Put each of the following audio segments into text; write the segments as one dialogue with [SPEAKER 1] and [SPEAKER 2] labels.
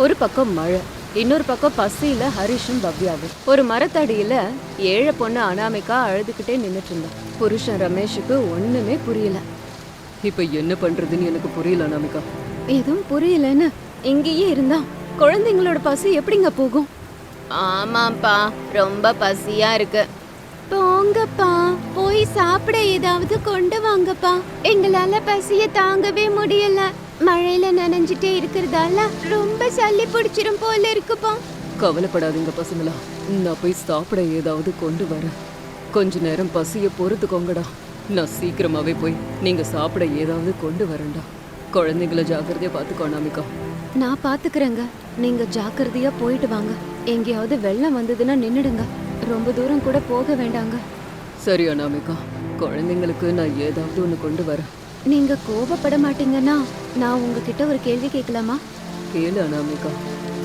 [SPEAKER 1] ஒரு பக்கம் மழை இன்னொரு பக்கம் பசியில ஹரிஷும் பவ்யாவும். ஒரு மரத்தடியில ஏழை பொண்ணு அனாமிகா அழுதுகிட்டே நின்னுட்டு இருந்தா. புருஷன் ரமேஷுக்கு ஒண்ணுமே புரியல.
[SPEAKER 2] இப்ப என்ன பண்றதுன்னு எனக்கு புரியல அனாமிகா.
[SPEAKER 1] எதுவும் புரியலன்னு இங்கேயே இருந்தா குழந்தைங்களோட பசி எப்படிங்க போகும்? ஆமாப்பா ரொம்ப பசியா இருக்கு. போங்கப்பா போய் சாப்பிட ஏதாவது கொண்டு வாங்கப்பா. எங்களால பசிய தாங்கவே முடியல. மழையில நனைஞ்சிட்டே இருக்கிறதால ரொம்ப சளி பிடிச்சிரும் போல இருக்குப்பா.
[SPEAKER 2] கவலைப்படாதீங்க பசங்களா. நான் போய் சாப்பிட ஏதாவது கொண்டு வரேன். கொஞ்ச நேரம் பசிய பொறுத்துக்கோங்கடா. நான் சீக்கிரமாவே போய் நீங்க சாப்பிட ஏதாவது கொண்டு வரேன்டா. குழந்தைங்கள ஜாக்கிரதையா பாத்துக்கோ அனாமிகா.
[SPEAKER 1] நான் பாத்துக்கிறேங்க நீங்க ஜாக்கிரதையா போயிட்டு வாங்க. எங்கேயாவது வெள்ளம் வந்ததுன்னா நின்னுடுங்க. ரொம்ப தூரம் கூட போக வேண்டாங்க.
[SPEAKER 2] சரி அனாமிகா. குழந்தைங்களுக்கு நான் ஏதாவது ஒன்று கொண்டு வரேன்.
[SPEAKER 1] நீங்க கோபப்பட மாட்டீங்கன்னா நான் உங்ககிட்ட ஒரு கேள்வி கேட்கலாமா?
[SPEAKER 2] கேளு அனாமிகா.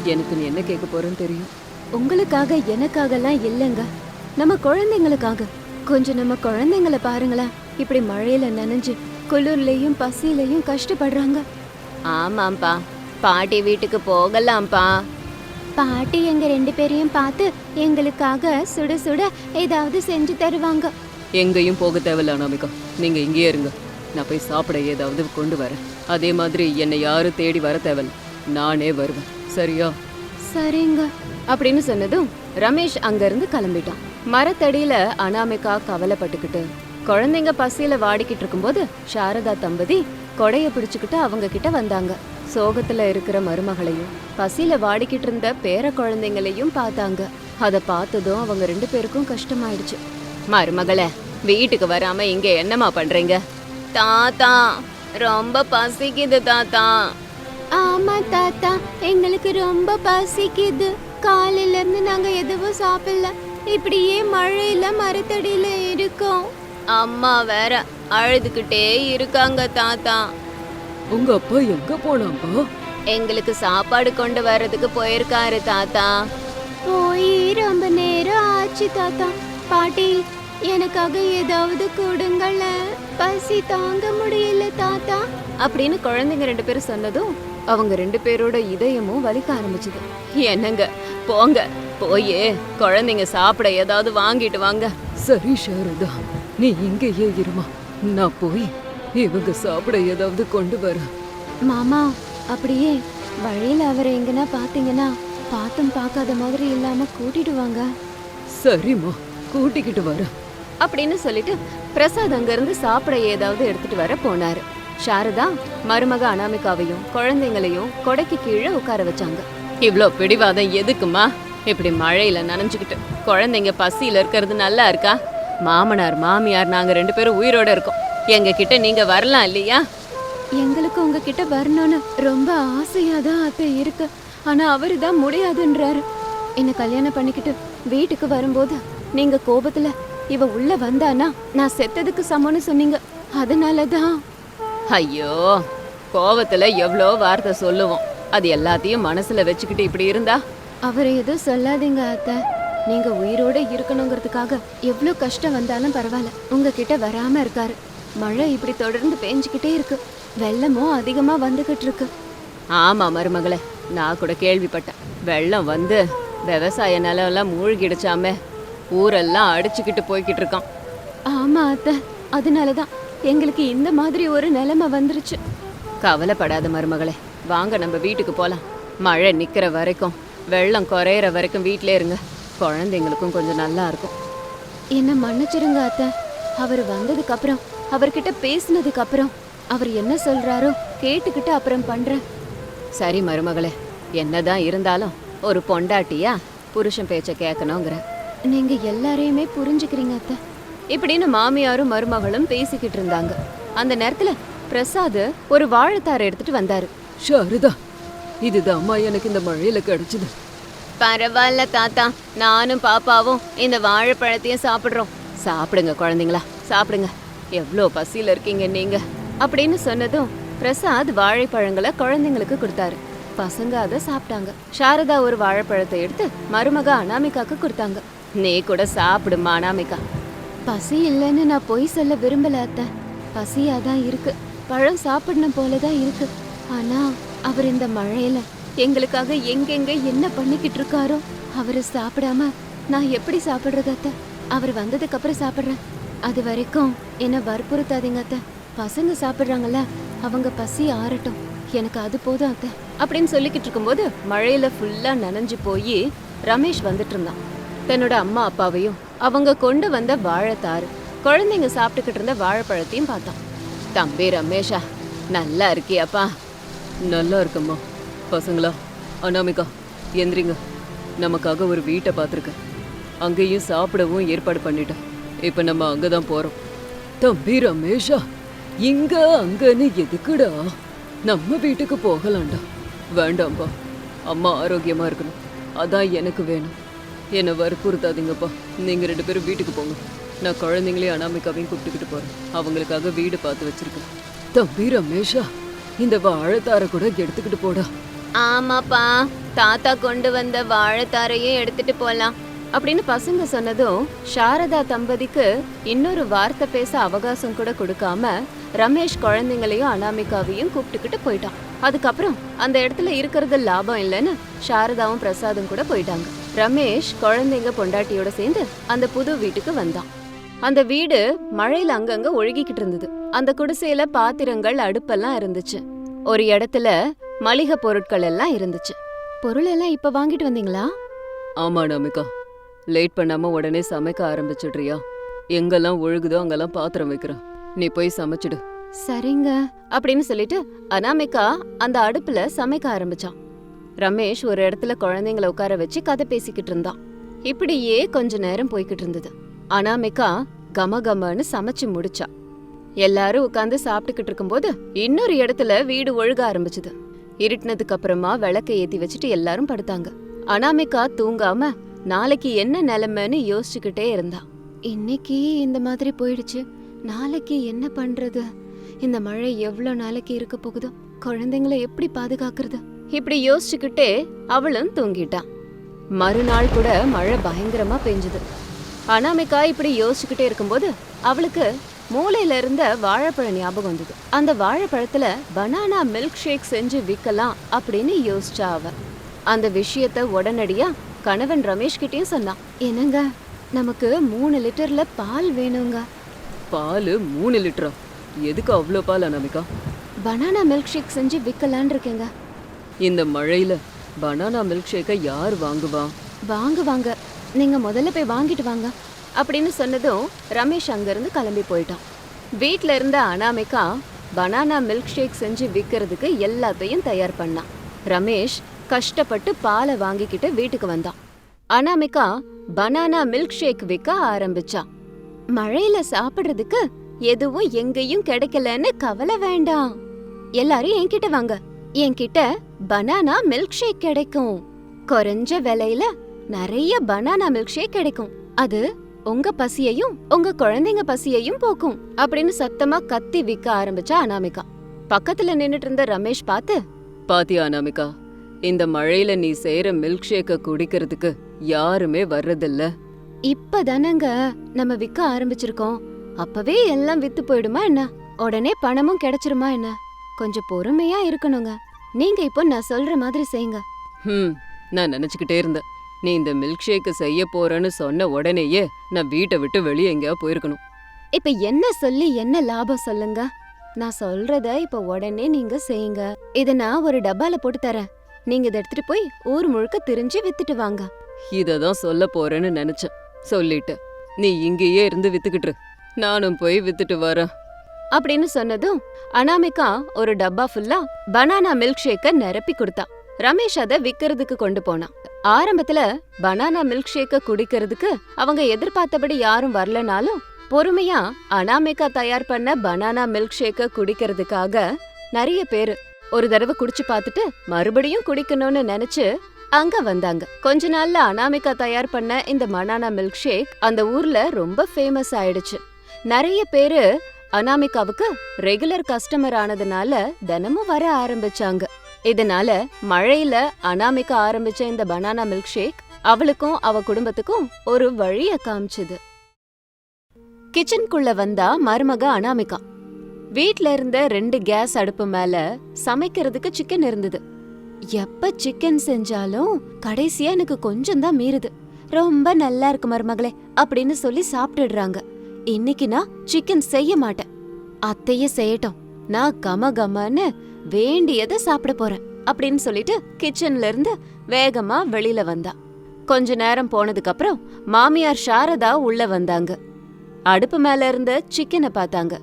[SPEAKER 2] எனக்கு நீ என்ன கேட்க போறேன்னு தெரியும்.
[SPEAKER 1] உங்களுக்காக எனக்காகலாம் இல்லைங்க. நம்ம குழந்தைங்களுக்காக. கொஞ்சம் நம்ம குழந்தைங்கள பாருங்களேன். இப்படி மழையில நனைஞ்சு குளிர்லயும் பசியிலையும் கஷ்டப்படுறாங்க. ஆமாம்ப்பா. பாட்டி வீட்டுக்கு போகலாம்ப்பா. பாட்டி எங்க ரெண்டு பேரையும் பார்த்து எங்களுக்காக சுட சுட ஏதாவது செஞ்சு தருவாங்க.
[SPEAKER 2] எங்கேயும் போக தேவையில்ல அனாமிகா. நீங்க இங்கேயே இருங்க. நான் போய் சாப்பிட ஏதாவது கொண்டு வரேன். அதே மாதிரி என்னை யாரும் தேடி வர தேவன் நானே வருவேன். சரியா?
[SPEAKER 1] சரிங்க. அப்படின்னு சொன்னதும் ரமேஷ் அங்கிருந்து கிளம்பிட்டான். மரத்தடியில அனாமிகா கவலைப்பட்டுக்கிட்டு குழந்தைங்க பசியில வாடிக்கிட்டு இருக்கும்போது சாரதா தம்பதி கொடைய பிடிச்சுக்கிட்டு அவங்க கிட்ட வந்தாங்க. சோகத்துல இருக்கிற மருமகளையும் பசியில வாடிக்கிட்டு இருந்த பேர குழந்தைங்களையும் பார்த்தாங்க. அதை பார்த்ததும் அவங்க ரெண்டு பேருக்கும் கஷ்டமாயிடுச்சு. மருமகளே வீட்டுக்கு வராம இங்க என்னம்மா பண்றீங்க? தாத்தா. ரொம்ப பசிக்குது தாத்தா. ஆமா தாத்தா எங்களுக்கு ரொம்ப பசிக்குது. காலையில இருந்து நாங்க எதுவும் சாப்பிடல. இப்படியே மழையில மரத்தடியில இருக்கோம். அம்மா வேற அழுதுகிட்டே இருக்காங்க தாத்தா.
[SPEAKER 2] உங்க அப்பா எங்க போனாப்பா
[SPEAKER 1] எங்களுக்கு சாப்பாடு கொண்டு வர்றதுக்கு போயிருக்காரு தாத்தா. போய் ரொம்ப நேரம் ஆச்சு தாத்தா. பாட்டி எனக்காக ஏதாவது கொடுங்களேன் பசி தாங்க முடியல தாத்தா. அப்படின்னு குழந்தைங்க ரெண்டு பேரும் சொன்னதும் அவங்க ரெண்டு பேரோட இதயமும் வலிக்க ஆரம்பிச்சது. என்னங்க போங்க போயே குழந்தைங்க சாப்பிட ஏதாவது வாங்கிட்டு வாங்க.
[SPEAKER 2] சரி சாரதா நீ இங்கேயே இருமா. நான் போய் இவங்க சாப்பிட ஏதாவது கொண்டு வரேன்
[SPEAKER 1] மாமா அப்படியே வழியில அவரை எங்கன்னா பாத்தீங்கன்னா பாத்தும் பார்க்காத மாதிரி இல்லாம கூட்டிட்டு வாங்க.
[SPEAKER 2] சரிம்மா கூட்டிக்கிட்டு வரேன்.
[SPEAKER 1] அப்படின்னு சொல்லிட்டு பிரசாத் அங்கிருந்து சாப்பிட ஏதாவது எடுத்துட்டு வர போனாரு. சாரதா மருமக அனாமிகாவையும் குழந்தைங்களையும் கொடைக்கு கீழே உட்கார வச்சாங்க. இவ்ளோ பிடிவாதம் எதுக்குமா? இப்படி மழையில நனைஞ்சுக்கிட்டு குழந்தைங்க பசியில இருக்கிறது நல்லா இருக்கா? மாமனார் மாமியார் நாங்க ரெண்டு பேரும் உயிரோட இருக்கோம். எங்க கிட்ட நீங்க வரலாம் இல்லையா? எங்களுக்கு உங்ககிட்ட வரணும்னு ரொம்ப ஆசையா தான் அத்தை இருக்கு. ஆனா அவரு தான் முடியாதுன்றாரு. என்ன கல்யாணம் பண்ணிக்கிட்டு வீட்டுக்கு வரும்போது நீங்க கோபத்துல இவ உள்ள வந்தானா? நான் செத்ததுக்கு சமம்னு சொன்னீங்க. அதனால தான் ஐயோ கோவத்துல எவ்வளோ வார்த்தை சொல்லுவோம். அது எல்லாத்தையும் மனசுல வச்சுக்கிட்டு இப்படி இருந்தா? அவரை எதுவும் சொல்லாதீங்க அத்தை. நீங்க உயிரோட இருக்கணுங்கிறதுக்காக எவ்வளோ கஷ்டம் வந்தாலும் பரவாயில்ல. உங்ககிட்ட வராம இருக்காரு. மழை இப்படி தொடர்ந்து பேஞ்சுக்கிட்டே இருக்கு. வெள்ளமும் அதிகமா வந்துகிட்டு இருக்கு. ஆமா மருமகளே. நான் கூட கேள்விப்பட்டேன். வெள்ளம் வந்து விவசாய நிலம்லாம் மூழ்கிடுச்சாமே. ஊரெல்லாம் அடிச்சுக்கிட்டு போய்கிட்டு இருக்கான். ஆமா அத்தை. அதனாலதான் எங்களுக்கு இந்த மாதிரி ஒரு நிலைமை வந்துருச்சு. கவலைப்படாத மருமகளே. வாங்க நம்ம வீட்டுக்கு போலாம். மழை நிக்கிற வரைக்கும் வெள்ளம் குறையிற வரைக்கும் வீட்டிலே இருங்க. குழந்தைங்களுக்கும் கொஞ்சம் நல்லா இருக்கும். என்ன மன்னிச்சிருங்க அத்தை. அவர் வந்ததுக்கு அப்புறம் அவர்கிட்ட பேசினதுக்கு அப்புறம் அவர் என்ன சொல்றாரோ கேட்டுக்கிட்டு அப்புறம் பண்றேன். சரி மருமகளே என்னதான் இருந்தாலும் ஒரு பொண்டாட்டியா புருஷன் பேச்ச கேட்கணுங்கிற. நீங்க எல்லாரையுமே புரிஞ்சுக்கிறீங்க அத்தை. இப்படின்னு மாமியாரும் மருமகளும் பேசிக்கிட்டு இருந்தாங்க. அந்த நேரத்துல பிரசாத் ஒரு வாழைத்தாரை எடுத்துட்டு வந்தாரு.
[SPEAKER 2] சாரதா இதுதான் அம்மா எனக்கு இந்த மழையில கிடைச்சது.
[SPEAKER 1] பரவாயில்ல தாத்தா நானும் பாப்பாவும் இந்த வாழைப்பழத்தையும் சாப்பிடுறோம். சாப்பிடுங்க குழந்தைங்களா சாப்பிடுங்க. எவ்வளோ பசியில இருக்கீங்க நீங்க. அப்படின்னு சொன்னதும் பிரசாத் வாழைப்பழங்களை குழந்தைங்களுக்கு கொடுத்தாரு. பசங்க அதை சாப்பிட்டாங்க. சாரதா ஒரு வாழைப்பழத்தை எடுத்து மருமக அனாமிகாக்கு கொடுத்தாங்க. நீ கூட சாப்பிடுமா அனாமிகா? பசி இல்லைன்னு நான் பொய் சொல்ல விரும்பல அத்தை. பசியாதான் இருக்கு. பழம் சாப்பிடணும் போலதான் இருக்கு. ஆனா அவர் இந்த மழையில எங்களுக்காக எங்கெங்க என்ன பண்ணிக்கிட்டு இருக்காரோ அவரு சாப்பிடாம நான் எப்படி சாப்பிடுறது அத்தை? அவர் வந்ததுக்கு அப்புறம் சாப்பிடுறேன். அது வரைக்கும் என்ன வற்புறுத்தாதீங்க அத்தை. பசங்க சாப்பிடுறாங்கல்ல அவங்க பசி ஆறட்டும். எனக்கு அது போதும் அத்தை. அப்படின்னு சொல்லிக்கிட்டு இருக்கும்போது மழையில ஃபுல்லா நனைஞ்சு போய் ரமேஷ் வந்துட்டு இருந்தான். தன்னோட அம்மா அப்பாவையும் அவங்க கொண்டு வந்த வாழைத்தாறு குழந்தைங்க சாப்பிட்டுக்கிட்டு இருந்த வாழைப்பழத்தையும் பார்த்தான். தம்பி ரமேஷா நல்லா இருக்கியாப்பா?
[SPEAKER 2] நல்லா இருக்கம்மா. பசங்களா அனாமிகா எந்திரிங்க. நமக்காக ஒரு வீட்டை பார்த்துருக்கேன். அங்கேயும் சாப்பிடவும் ஏற்பாடு பண்ணிட்டேன். இப்போ நம்ம அங்கே தான் போகிறோம் தம்பி ரமேஷா இங்க அங்கன்னு எதுக்குடா? நம்ம வீட்டுக்கு போகலாண்டா வேண்டாம்ப்பா. அம்மா ஆரோக்கியமாக இருக்கணும். அதான் எனக்கு வேணும். என்னை வற்புறுத்தாதீங்கப்பா. நீங்கள் ரெண்டு பேரும் வீட்டுக்கு போங்க. நான் குழந்தைங்களையும் அனாமிகாவையும் கூப்பிட்டுக்கிட்டு போகிறேன் அவங்களுக்காக வீடு பார்த்து வச்சிருக்கேன். தம்பி ரமேஷா இந்த வாழைத்தாரை கூட எடுத்துக்கிட்டு போடா.
[SPEAKER 1] ஆமாப்பா. தாத்தா கொண்டு வந்த வாழைத்தாரையும் எடுத்துட்டு போலாம். அப்படின்னு பசங்க சொன்னதும் சாரதா தம்பதிக்கு இன்னொரு வார்த்தை பேச அவகாசம் கூட கொடுக்காம ரமேஷ் குழந்தைங்களையும் அனாமிகாவையும் கூப்பிட்டுக்கிட்டு போயிட்டான். அதுக்கப்புறம் அந்த இடத்துல இருக்கிறது லாபம் இல்லைன்னு சாரதாவும் பிரசாதும் கூட போயிட்டாங்க. ரமேஷ் குழந்தைங்க பொண்டாட்டியோட சேர்ந்து அந்த புது வீட்டுக்கு வந்தான். அந்த வீடு மழையில அங்கங்க ஒழுகிக்கிட்டு இருந்தது. அந்த குடிசையில பாத்திரங்கள் அடுப்பெல்லாம் இருந்துச்சு. ஒரு இடத்துல மளிகை பொருட்கள் எல்லாம் இருந்துச்சு. பொருள் எல்லாம் இப்ப வாங்கிட்டு வந்தீங்களா?
[SPEAKER 2] ஆமா அனாமிகா லேட் பண்ணாம உடனே சமைக்க ஆரம்பிச்சிடுறியா? எங்கெல்லாம் ஒழுகுதோ அங்கெல்லாம் பாத்திரம் வைக்கிறேன் நீ போய் சமைச்சிடு.
[SPEAKER 1] சரிங்க. அப்படின்னு சொல்லிட்டு அனாமிகா அந்த அடுப்புல சமைக்க ஆரம்பிச்சான். ரமேஷ் ஒரு இடத்துல குழந்தைங்கள உட்கார வச்சு கதை பேசிக்கிட்டு இருந்தான். இப்படியே கொஞ்ச நேரம் போய்கிட்டு இருந்தது. அனாமிகா கமகமன்னு சமைச்சு முடிச்சா. எல்லாரும் உட்காந்து சாப்பிட்டுக்கிட்டு இருக்கும்போது இன்னொரு இடத்துல வீடு ஒழுக ஆரம்பிச்சது. இருட்டினதுக்கு அப்புறமா விளக்க ஏத்தி வச்சுட்டு எல்லாரும் படுத்தாங்க. அனாமிகா தூங்காம நாளைக்கு என்ன நிலைமைன்னு யோசிச்சுக்கிட்டே இருந்தா. இன்னைக்கு இந்த மாதிரி போயிடுச்சு. நாளைக்கு என்ன பண்றது? இந்த மழை எவ்வளவு நாளைக்கு இருக்க போகுதோ? குழந்தைங்களை எப்படி பாதுகாக்கிறது? இப்படி யோசிச்சுக்கிட்டே அவளும் தூங்கிட்டான் மறுநாள் கூட மழை பயங்கரமா பெஞ்சுது. அனாமிகா இப்படி யோசிச்சுக்கிட்டே இருக்கும்போது அவளுக்கு மூளையில இருந்த வாழைப்பழம் ஞாபகம் வந்தது. அந்த வாழைப்பழத்துல பனானா மில்க் ஷேக் செஞ்சு விற்கலாம் அப்படின்னு யோசிச்சா அவ. அந்த விஷயத்த உடனடியா கணவன் ரமேஷ் கிட்டயும் சொன்னான். என்னங்க நமக்கு மூணு லிட்டர்ல பால் வேணுங்க.
[SPEAKER 2] பால் மூணு லிட்டரா? எதுக்கு அவ்வளோ பால் அனாமிகா?
[SPEAKER 1] பனானா மில்க் ஷேக் செஞ்சு விற்கலான் இருக்கேங்க.
[SPEAKER 2] இந்த மழையில பனானா மில்க் ஷேக்கை யார் வாங்குவா?
[SPEAKER 1] வாங்குவாங்க. நீங்க முதல்ல போய் வாங்கிட்டு வாங்க. அப்படின்னு சொன்னதும் ரமேஷ் அங்கிருந்து கிளம்பி போயிட்டான். வீட்டில் இருந்த அனாமிகா பனானா மில்க் ஷேக் செஞ்சு விற்கிறதுக்கு எல்லாத்தையும் தயார் பண்ணான். ரமேஷ் கஷ்டப்பட்டு பாலை வாங்கிக்கிட்டு வீட்டுக்கு வந்தான். அனாமிகா பனானா மில்க் ஷேக் விற்க ஆரம்பிச்சா. மழையில சாப்பிடுறதுக்கு எதுவும் எங்கேயும் கிடைக்கலன்னு கவலை வேண்டாம். எல்லாரும் என்கிட்ட வாங்க. என்கிட்ட பனானா மில்க் ஷேக் கிடைக்கும். குறைஞ்ச விலையில நிறைய பனானா மில்க் ஷேக் கிடைக்கும். அது உங்க பசியையும் உங்க குழந்தைங்க பசியையும் போக்கும் அப்படின்னு சத்தமா கத்தி விற்க ஆரம்பிச்சா அனாமிகா. பக்கத்துல நின்னுட்டு இருந்த ரமேஷ் பார்த்து
[SPEAKER 2] பாத்தியா அனாமிகா இந்த மழையில நீ செய்யற மில்க் ஷேக்கை குடிக்கிறதுக்கு யாருமே வர்றதில்ல.
[SPEAKER 1] இப்பதானங்க நம்ம விற்க ஆரம்பிச்சிருக்கோம். அப்பவே எல்லாம் வித்து போயிடுமா என்ன? உடனே பணமும் கிடைச்சிருமா என்ன? கொஞ்சம் பொறுமையா இருக்கணுங்க. நீங்க இப்போ நான் சொல்ற மாதிரி செய்யுங்க.
[SPEAKER 2] ம் நான் நினைச்சுக்கிட்டே இருந்தேன். நீ இந்த மில்க் ஷேக்கை செய்ய போறேன்னு சொன்ன உடனேயே நான் வீட்டை விட்டு வெளியே எங்கேயா போயிருக்கணும்.
[SPEAKER 1] இப்ப என்ன சொல்லி என்ன லாபம் சொல்லுங்க? நான் சொல்றத இப்ப உடனே நீங்க செய்யுங்க. இத நான் ஒரு டப்பால போட்டு தரேன். நீங்க இதை எடுத்துட்டு போய் ஊர் முழுக்க திரிஞ்சு வித்துட்டு வாங்க.
[SPEAKER 2] இதை தான் சொல்ல போறேன்னு நினைச்சேன். சொல்லிட்டேன். நீ இங்கேயே இருந்து வித்துக்கிட்டு இரு. நானும் போய் வித்துட்டு வரேன்.
[SPEAKER 1] அப்படின்னு சொன்னதும் அனாமிகா ஒரு டப்பா ஃபுல்லா பனானா மில்க் ஷேக்க நிரப்பி கொடுத்தா. ரமேஷ் அத விக்கிறதுக்கு கொண்டு போனான். ஆரம்பத்துல பனானா மில்க் ஷேக்க குடிக்கிறதுக்கு அவங்க எதிர்பார்த்தபடி யாரும் வரலனாலும் பொறுமையா அனாமிகா தயார் பண்ண பனானா மில்க் ஷேக்க குடிக்கிறதுக்காக நிறைய பேரு ஒரு தடவை குடிச்சு பார்த்துட்டு மறுபடியும் குடிக்கணும்னு நினைச்சு அங்க வந்தாங்க. கொஞ்ச நாள்ல அனாமிகா தயார் பண்ண இந்த பனானா மில்க் ஷேக் அந்த ஊர்ல ரொம்ப ஃபேமஸ் ஆயிடுச்சு. நிறைய பேரு அனாமிகாவுக்கு ரெகுலர் கஸ்டமர் ஆனதுனால தினமும் வர ஆரம்பிச்சாங்க. இதனால மழையில அனாமிகா ஆரம்பிச்ச இந்த பனானா மில்க் ஷேக் அவளுக்கும் அவ குடும்பத்துக்கும் ஒரு வழிய காமிச்சது. கிச்சனுக்குள்ள வந்தா மருமக அனாமிகா. வீட்ல இருந்த ரெண்டு கேஸ் அடுப்பு மேல சமைக்கிறதுக்கு சிக்கன் இருந்தது. எப்ப சிக்கன் செஞ்சாலும் கடைசியா எனக்கு கொஞ்சம் தான் மீறுது. ரொம்ப நல்லா இருக்கு மருமகளே அப்படின்னு சொல்லி சாப்பிட்டுடுறாங்க. இன்னைக்கு நான் சிக்கன் செய்ய மாட்டேன். அத்தையே செய்யட்டும். நான் கம கமன்னு வேண்டியதை சாப்பிட போறேன் அப்படின்னு சொல்லிட்டு கிச்சன்ல இருந்து வேகமா வெளியில வந்தா. கொஞ்ச நேரம் போனதுக்கு அப்புறம் மாமியார் சாரதா உள்ள வந்தாங்க. அடுப்பு மேல இருந்த சிக்கனை பார்த்தாங்க.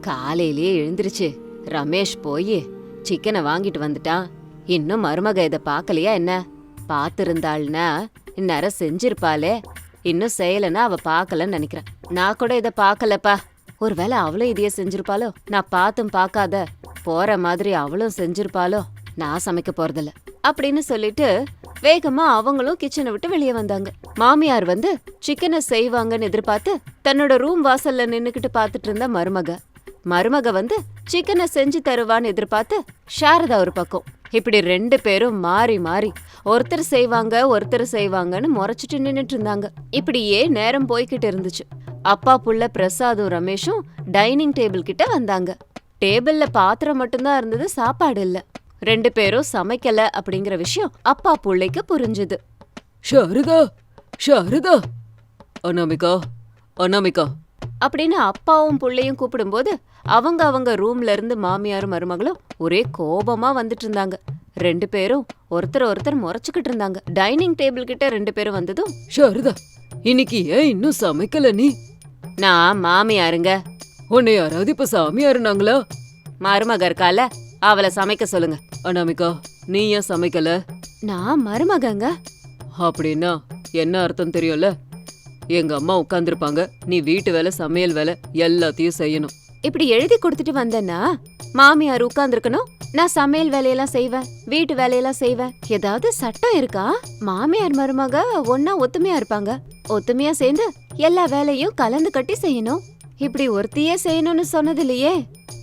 [SPEAKER 1] காலையிலேயே எழுந்திருச்சு. ரமேஷ் போய் சிக்கனை வாங்கிட்டு வந்துட்டான். இன்னும் மருமக இதை பார்க்கலையா என்ன? பார்த்துருந்தாள்னா இந்நேரம் செஞ்சிருப்பாளே. இன்னும் செய்யலைன்னா அவ பார்க்கலன்னு நினைக்கிறேன். நான் கூட இதை பார்க்கலப்பா. ஒருவேளை அவளும் இதையே செஞ்சிருப்பாளோ? நான் பார்த்தும் பார்க்காத. போற மாதிரி அவளும் செஞ்சிருப்பாளோ? நான் சமைக்க போறதில்ல. அப்படின்னு சொல்லிட்டு வேகமா அவங்களும் கிச்சனை விட்டு வெளியே வந்தாங்க. மாமியார் வந்து சிக்கனை செய்வாங்கன்னு எதிர்பார்த்து தன்னோட ரூம் வாசல்ல நின்னுக்கிட்டு பார்த்துட்டு இருந்த மருமக. மருமக வந்து சிக்கனை செஞ்சு தருவான்னு எதிர்பார்த்து சாரதா ஒரு பக்கம். இப்படி ரெண்டு பேரும் மாறி மாறி ஒருத்தர் செய்வாங்க ஒருத்தர் செய்வாங்கன்னு முறைச்சிட்டு நின்னுட்டு இருந்தாங்க. இப்படியே நேரம் போய்கிட்டு இருந்துச்சு. அப்பா புள்ள பிரசாதும் ரமேஷும் டைனிங் டேபிள் கிட்ட வந்தாங்க. டேபிள்ல பாத்திரம் மட்டும்தான் இருந்தது சாப்பாடு இல்ல. ரெண்டு பேரும் சமைக்கல அப்படிங்கிற விஷயம் அப்பா புள்ளைக்கு புரிஞ்சுது.
[SPEAKER 2] சாரதா சாரதா அனாமிகா அனாமிகா.
[SPEAKER 1] அப்படின்னு அப்பாவும் புள்ளையும் கூப்பிடும்போது அவங்க அவங்க ரூம்ல இருந்து மாமியாரும் மருமகளும் ஒரே கோபமா வந்துட்டு இருந்தாங்க. ரெண்டு பேரும் ஒருத்தர் ஒருத்தர் முறைச்சுக்கிட்டு இருந்தாங்க. டைனிங் டேபிள் கிட்ட ரெண்டு பேரும் வந்ததும்
[SPEAKER 2] சாரதா இன்னைக்கு ஏன் இன்னும் சமைக்கல நீ?
[SPEAKER 1] நான் மாமியாருங்க.
[SPEAKER 2] உன்னை யாராவது இப்ப சாமியாருனாங்களா
[SPEAKER 1] மருமக இருக்கால அவளை சமைக்க சொல்லுங்க.
[SPEAKER 2] அனாமிகா நீ ஏன் சமைக்கல?
[SPEAKER 1] நான் மருமகங்க.
[SPEAKER 2] அப்படின்னா என்ன அர்த்தம் தெரியும்ல? எங்க அம்மா உட்காந்துருப்பாங்க நீ வீட்டு வேலை சமையல் வேலை எல்லாத்தையும் செய்யணும்.
[SPEAKER 1] இப்படி எழுதி கொடுத்துட்டு வந்தேன்னா மாமியார் உட்கார்ந்துருக்கணும். நான் சமையல் வேலையெல்லாம் செய்வேன் வீட்டு வேலையெல்லாம் செய்வேன். ஏதாவது சட்டம் இருக்கா? மாமியார் மருமக ஒன்னா ஒத்துமையா இருப்பாங்க. ஒத்துமையா சேர்ந்து எல்லா வேலையும் கலந்து கட்டி செய்யணும். இப்படி ஒருத்தியே செய்யணும்னு சொன்னது இல்லையே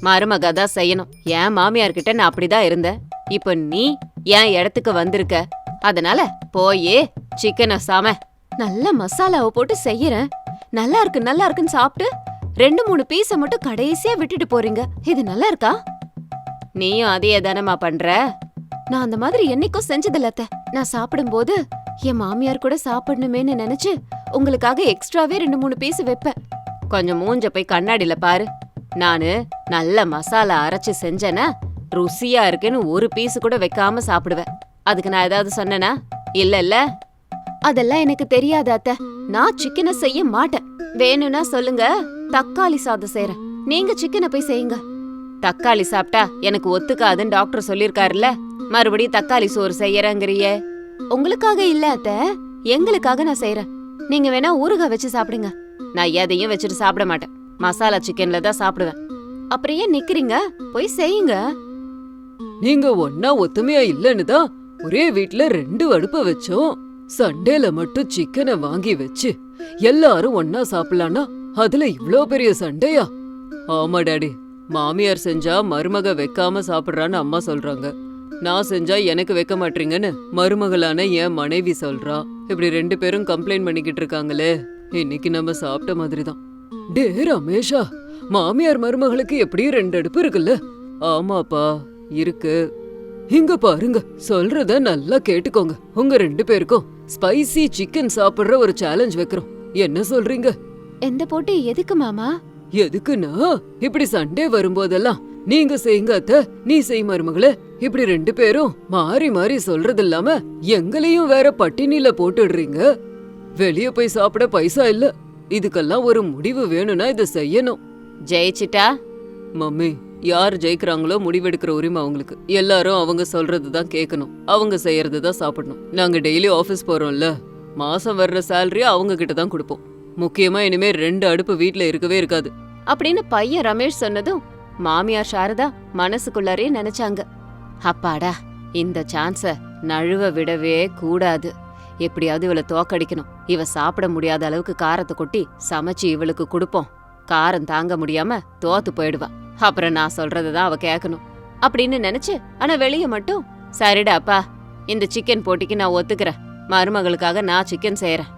[SPEAKER 1] மருமக தான் செய்யணும். என் மாமியார் கிட்ட நான் அப்படிதான் இருந்தேன். இப்போ நீ என் இடத்துக்கு வந்திருக்க. அதனால போயே சிக்கனை சம. நல்ல மசாலாவை போட்டு செய்யறேன். நல்லா இருக்கு நல்லா இருக்குன்னு சாப்பிட்டு ரெண்டு மூணு பீஸை மட்டும் கடைசியா விட்டுட்டு போறீங்க. இது நல்லா இருக்கா? நீயும் அதையே தானமா பண்ற? நான் அந்த மாதிரி என்னைக்கும் செஞ்சதில்ல அத்தை. நான் சாப்பிடும்போது என் மாமியார் கூட சாப்பிடணுமேன்னு நினைச்சு உங்களுக்காக எக்ஸ்ட்ராவே ரெண்டு மூணு பீஸ் வைப்பேன். கொஞ்சம் மூஞ்ச போய் கண்ணாடியில பாரு. நானு நல்ல மசாலா அரைச்சு செஞ்சேனா ருசியா இருக்குன்னு ஒரு பீஸ் கூட வைக்காம சாப்பிடுவேன். அதுக்கு நான் ஏதாவது சொன்னேனா? இல்ல இல்ல. அதெல்லாம் எனக்கு தெரியாது அத்தை. நான் சிக்கனை செய்ய மாட்டேன். வேணும்னா சொல்லுங்க. தக்காளி சாதம் செய்றேன். நீங்க சிக்கனை போய் செய்யுங்க. தக்காளி சாப்பிட்டா எனக்கு ஒத்துக்காதுன்னு டாக்டர் சொல்லிருக்காருல்ல மறுபடியும் தக்காளி சோறு செய்யறேங்கிறியே. உங்களுக்காக இல்ல அத்த. எங்களுக்காக நான் செய்றேன். நீங்க வேணா ஊறுகாய் வச்சு சாப்பிடுங்க. நான் எதையும் வச்சுட்டு சாப்பிட மாட்டேன். மசாலா சிக்கன்ல தான் சாப்பிடுவேன். அப்புறம் ஏன் நிக்கிறீங்க? போய் செய்யுங்க.
[SPEAKER 2] நீங்க ஒன்னா ஒத்துமையா இல்லன்னு தான் ஒரே வீட்ல ரெண்டு அடுப்ப வச்சோம். சண்டேல மட்டும் சிக்கனை வாங்கி வச்சு எல்லாரும் ஒன்னா சாப்பிடலான்னா அதுல இவ்ளோ பெரிய சண்டையா? ஆமா டாடி. மாமியார் செஞ்சா மருமக வைக்காம சாப்பிடுறான்னு அம்மா சொல்றாங்க. நான் செஞ்சா எனக்கு வைக்க மாட்டீங்கன்னு மருமகளான என் மனைவி சொல்றா. இப்படி ரெண்டு பேரும் கம்ப்ளைண்ட் பண்ணிக்கிட்டு இருக்காங்களே இன்னைக்கு நம்ம சாப்பிட்ட மாதிரி தான் டே ரமேஷா மாமியார் மருமகளுக்கு எப்படியும் ரெண்டு அடுப்பு இருக்குல்ல? ஆமாப்பா இருக்கு. இங்க பாருங்க சொல்றத நல்லா கேட்டுக்கோங்க. உங்க ரெண்டு பேருக்கும் ஸ்பைசி சிக்கன் சாப்பிடுற ஒரு சேலஞ்ச் வைக்கிறோம். என்ன சொல்றீங்க?
[SPEAKER 1] எந்த போட்டி எதுக்கு மாமா?
[SPEAKER 2] எதுக்குன்னா இப்படி சண்டே வரும்போதெல்லாம் நீங்க செய்யுங்க அத்த. நீ செய் மருமகளே. இப்படி ரெண்டு பேரும் மாறி மாறி சொல்றது இல்லாம எங்களையும் வேற பட்டினில போட்டுடுறீங்க. வெளிய போய் சாப்பிட பைசா இல்ல. இதுக்கெல்லாம் ஒரு முடிவு வேணும்னா இத செய்யணும்.
[SPEAKER 1] ஜெயிச்சிட்டா?
[SPEAKER 2] மம்மி யார் ஜெயிக்கிறாங்களோ முடிவெடுக்கிற உரிமை அவங்களுக்கு. எல்லாரும் அவங்க சொல்றது தான் கேட்கணும். அவங்க செய்யறது தான் சாப்பிடணும். நாங்க டெய்லி ஆபீஸ் போறோம்ல. மாசம் வர்ற சேலரி அவங்க கிட்ட தான் கொடுப்போம். முக்கியமா இனிமே ரெண்டு அடுப்பு வீட்ல இருக்கவே இருக்காது.
[SPEAKER 1] அப்படின்னு பையன் ரமேஷ் சொன்னதும் மாமியார் சாரதா மனசுக்குள்ளாரே நினைச்சாங்க. அப்பாடா இந்த சான்ஸ நழுவ விடவே கூடாது. எப்படியாவது இவளை தோக்கடிக்கணும். இவ சாப்பிட முடியாத அளவுக்கு காரத்தை கொட்டி சமைச்சு இவளுக்கு கொடுப்போம். காரம் தாங்க முடியாம தோத்து போயிடுவா. அப்புறம் நான் சொல்றதை தான் அவ கேட்கணும் அப்படின்னு நினைச்சு ஆனா வெளிய மட்டும் சரிடா அப்பா இந்த சிக்கன் போட்டிக்கு நான் ஒத்துக்கிறேன். மருமகளுக்காக நான் சிக்கன் செய்யறேன்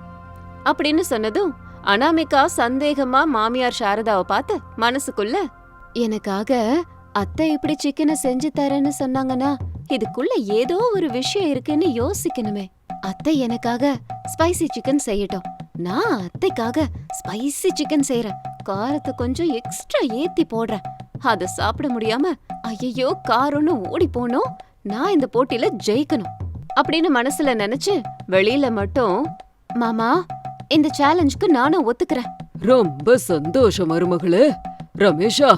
[SPEAKER 1] அப்படின்னு சொன்னதும் அனாமிகா சந்தேகமா மாமியார் சாரதாவை பார்த்து மனசுக்குள்ள எனக்காக அத்தை இப்படி சிக்கனை செஞ்சு தரேன்னு சொன்னாங்கன்னா இதுக்குள்ள ஏதோ ஒரு விஷயம் இருக்குன்னு யோசிக்கணுமே. அத்தை எனக்காக ஸ்பைசி சிக்கன் செய்யட்டும். நான் அத்தைக்காக ஸ்பைசி சிக்கன் செய்யறேன் காரத்தை கொஞ்சம் எக்ஸ்ட்ரா ஏத்தி போடுறேன். அத சாப்பிட முடியாம ஐயோ காரம்னு ஓடி போனோம். நான் இந்த போட்டியில ஜெயிக்கணும். அப்படின்னு மனசுல நினைச்சு வெளியில மட்டும் மாமா இந்த சேலஞ்சுக்கு நானும் ஒத்துக்கிறேன்.
[SPEAKER 2] ரொம்ப சந்தோஷம் மருமகளே. ரமேஷா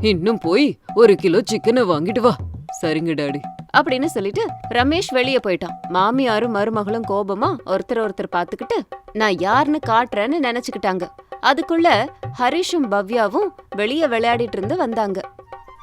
[SPEAKER 2] இன்னும் போய் ஒரு கிலோ சிக்கனை வாங்கிட்டு வா. சரிங்க டாடி.
[SPEAKER 1] அப்படின்னு சொல்லிட்டு ரமேஷ் வெளிய போயிட்டான். மாமியாரும் மருமகளும் கோபமா ஒருத்தர் ஒருத்தர் பாத்துக்கிட்டு நான் யாருன்னு காட்டுறேன்னு நினைச்சுக்கிட்டாங்க. அதுக்குள்ள ஹரிஷும் பவ்யாவும் வெளிய விளையாடிட்டு இருந்து வந்தாங்க.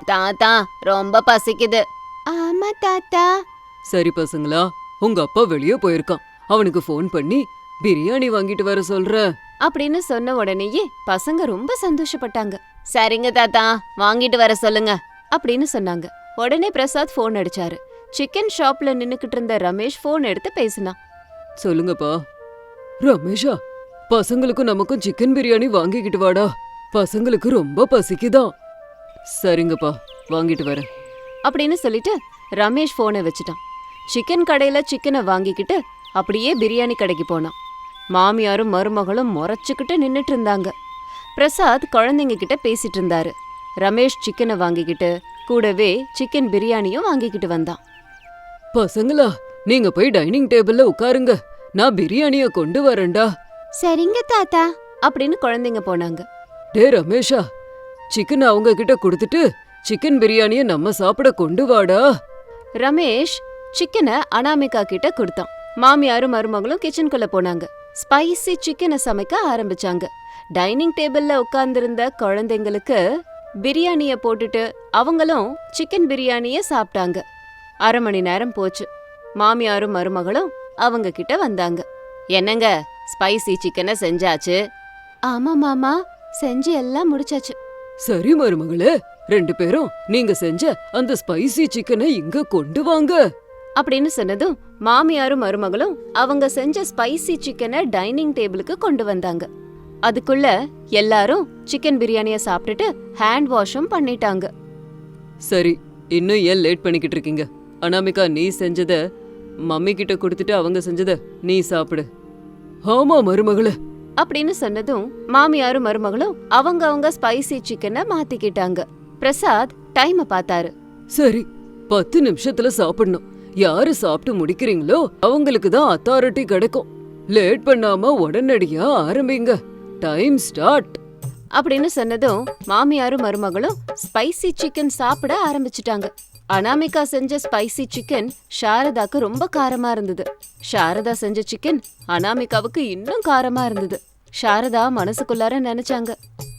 [SPEAKER 1] தாத்தா ரொம்ப பசிக்குது. ஆமா தாத்தா.
[SPEAKER 2] சரி பசங்களா உங்க அப்பா வெளியே போயிருக்கான். அவனுக்கு ஃபோன் பண்ணி பிரியாணி வாங்கிட்டு வர சொல்ற.
[SPEAKER 1] அப்படின்னு சொன்ன உடனேயே பசங்க ரொம்ப சந்தோஷப்பட்டாங்க. சரிங்க தாத்தா வாங்கிட்டு வர சொல்லுங்க அப்படின்னு சொன்னாங்க. உடனே பிரசாத் ஃபோன் அடிச்சாரு. சிக்கன் ஷாப்ல நின்னுக்கிட்டு இருந்த ரமேஷ் ஃபோன் எடுத்து பேசினான்.
[SPEAKER 2] சொல்லுங்கப்பா. ரமேஷா பசங்களுக்கும் நமக்கும் சிக்கன் பிரியாணி வாங்கிக்கிட்டு வாடா. பசங்களுக்கு ரொம்ப பசிக்குதான். சரிங்கப்பா வாங்கிட்டு வரேன்.
[SPEAKER 1] அப்படின்னு சொல்லிட்டு ரமேஷ் ஃபோனை வச்சுட்டான். சிக்கன் கடையில சிக்கனை வாங்கிக்கிட்டு அப்படியே பிரியாணி கடைக்கு போனான். மாமியாரும் மருமகளும் முறைச்சுக்கிட்டு நின்னுட்டு இருந்தாங்க பிரசாத் குழந்தைங்க கிட்ட பேசிட்டு இருந்தாரு ரமேஷ் சிக்கனை வாங்கிக்கிட்டு கூடவே சிக்கன் பிரியாணியும் வாங்கிக்கிட்டு வந்தான்.
[SPEAKER 2] பசங்களா நீங்க போய் டைனிங் டேபிள்ல உட்காருங்க. நான் பிரியாணிய கொண்டு வரேன்டா.
[SPEAKER 1] சரிங்க தாத்தா அப்படின்னு குழந்தைங்க போனாங்க.
[SPEAKER 2] டே ரமேஷா சிக்கன் அவங்க கிட்ட கொடுத்துட்டு சிக்கன் பிரியாணிய நம்ம சாப்பிட கொண்டு வாடா.
[SPEAKER 1] ரமேஷ் சிக்கனை அனாமிகா கிட்ட கொடுத்தான். மாமியாரும் மருமகளும் கிச்சனுக்குள்ள போனாங்க. ஸ்பைசி சிக்கனை சமைக்க ஆரம்பிச்சாங்க. டைனிங் டேபிள்ல உட்கார்ந்திருந்த குழந்தைங்களுக்கு பிரியாணிய போட்டுட்டு அவங்களும் சிக்கன் பிரியாணிய சாப்பிட்டாங்க. அரை மணி நேரம் போச்சு. மாமியாரும் மருமகளும் அவங்க கிட்ட வந்தாங்க. என்னங்க ஸ்பைசி சிக்கனை செஞ்சாச்சு? ஆமா மாமா செஞ்சு எல்லாம் முடிச்சாச்சு.
[SPEAKER 2] சரி மருமகளே ரெண்டு பேரும் நீங்க செஞ்ச அந்த ஸ்பைசி சிக்கனை இங்க கொண்டு வாங்க.
[SPEAKER 1] அப்படின்னு சொன்னதும் மாமியாரும் மருமகளும் அவங்க செஞ்ச ஸ்பைசி சிக்கனை டைனிங் டேபிளுக்கு கொண்டு வந்தாங்க. அதுக்குள்ள எல்லாரும் சிக்கன் பிரியாணிய சாப்பிட்டுட்டு ஹேண்ட் வாஷும் பண்ணிட்டாங்க.
[SPEAKER 2] சரி இன்னும் ஏன் லேட் பண்ணிக்கிட்டு இருக்கீங்க? அனாமிகா நீ செஞ்சத மம்மி கிட்ட கொடுத்துட்டு அவங்க செஞ்சத நீ சாப்பிடு. ஆமா மருமகளே.
[SPEAKER 1] அப்படின்னு சொன்னதும் மாமியாரும் மருமகளும் அவங்க அவங்க ஸ்பைசி சிக்கனை மாத்திக்கிட்டாங்க. பிரசாத் டைமை பார்த்தாரு.
[SPEAKER 2] சரி பத்து நிமிஷத்துல சாப்பிடணும். யாரு சாப்பிட்டு முடிக்கிறீங்களோ அவங்களுக்கு தான் அத்தாரிட்டி கிடைக்கும். லேட் பண்ணாம உடனடியா ஆரம்பிங்க. Time start.
[SPEAKER 1] அப்படின்னு சொன்னதும் மாமியாரும் மருமகளும் ஸ்பைசி சிக்கன் சாப்பிட ஆரம்பிச்சிட்டாங்க. அனாமிகா செஞ்ச ஸ்பைசி சிக்கன் சாரதாக்கு ரொம்ப காரமா இருந்தது. சாரதா செஞ்ச சிக்கன் அனாமிகாவுக்கு இன்னும் காரமா இருந்தது. சாரதா மனசுக்குள்ளார நினைச்சாங்க.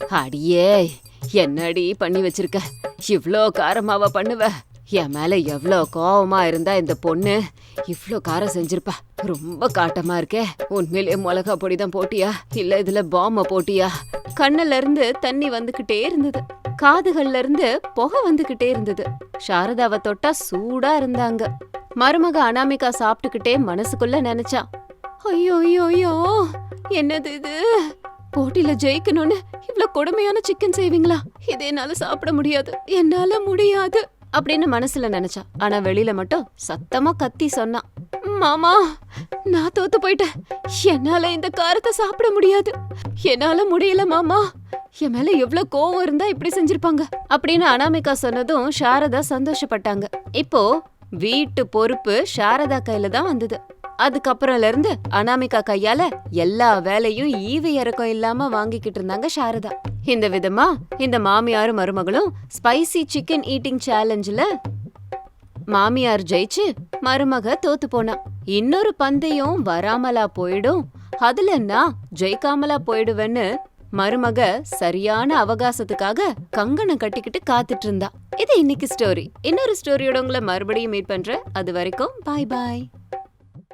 [SPEAKER 1] அடியே என்னடி பண்ணி வச்சிருக்க? இவ்ளோ காரமாவா பண்ணுவ? என் மேல எவ்வளோ கோவமா இருந்தா இந்த பொண்ணு? இவ்வளோ காரம் செஞ்சிருப்பா. ரொம்ப காட்டமா இருக்கே. உண்மையிலேயே மிளகா பொடி தான் போட்டியா? இல்ல இதுல பாம்ப போட்டியா? கண்ணுல இருந்து தண்ணி வந்துகிட்டே இருந்தது. காதுகள்ல இருந்து புகை வந்துகிட்டே இருந்தது. சாரதாவை தொட்டா சூடா இருந்தாங்க. மருமக அனாமிகா சாப்பிட்டுக்கிட்டே மனசுக்குள்ள நினைச்சா ஐயோ ஐயோ ஐயோ என்னது இது? போட்டியில ஜெயிக்கணும்னு இவ்வளோ கொடுமையான சிக்கன் செய்வீங்களா? இதை என்னால சாப்பிட முடியாது. என்னால முடியாது. அப்படின்னு மனசுல நினைச்சா. ஆனா வெளியில மட்டும் சத்தமா கத்தி சொன்னான் மாமா நான் தோத்து போயிட்டேன். என்னால இந்த காரத்தை சாப்பிட முடியாது. என்னால முடியல மாமா. என் மேல எவ்வளவு கோவம் இருந்தா இப்படி செஞ்சிருப்பாங்க? அப்படின்னு அனாமிகா சொன்னதும் சாரதா சந்தோஷப்பட்டாங்க. இப்போ வீட்டு பொறுப்பு சாரதா கையில தான் வந்தது. அதுக்கப்புறம்ல இருந்து அனாமிகா கையால எல்லா வேலையும் ஈவு இறக்கம் இல்லாம வாங்கிக்கிட்டு இருந்தாங்க சாரதா. இந்த விதமா? இந்த மாமியாரும் மருமகளும் ஸ்பைசி சிக்கன் ஈட்டிங் சேலஞ்சில் மாமியார் ஜெயிச்சு மருமக தோத்து போனா. இன்னொரு பந்தயம் வராமலா போயிடும். அதுல நான் ஜெயிக்காமலா போயிடுவேன்னு மருமக சரியான அவகாசத்துக்காக கங்கணம் கட்டிக்கிட்டு காத்துட்டு இருந்தா இது இன்னைக்கு ஸ்டோரி இன்னொரு ஸ்டோரியோட உங்களை மறுபடியும் மீட் பண்றேன். அது வரைக்கும் பாய் பாய்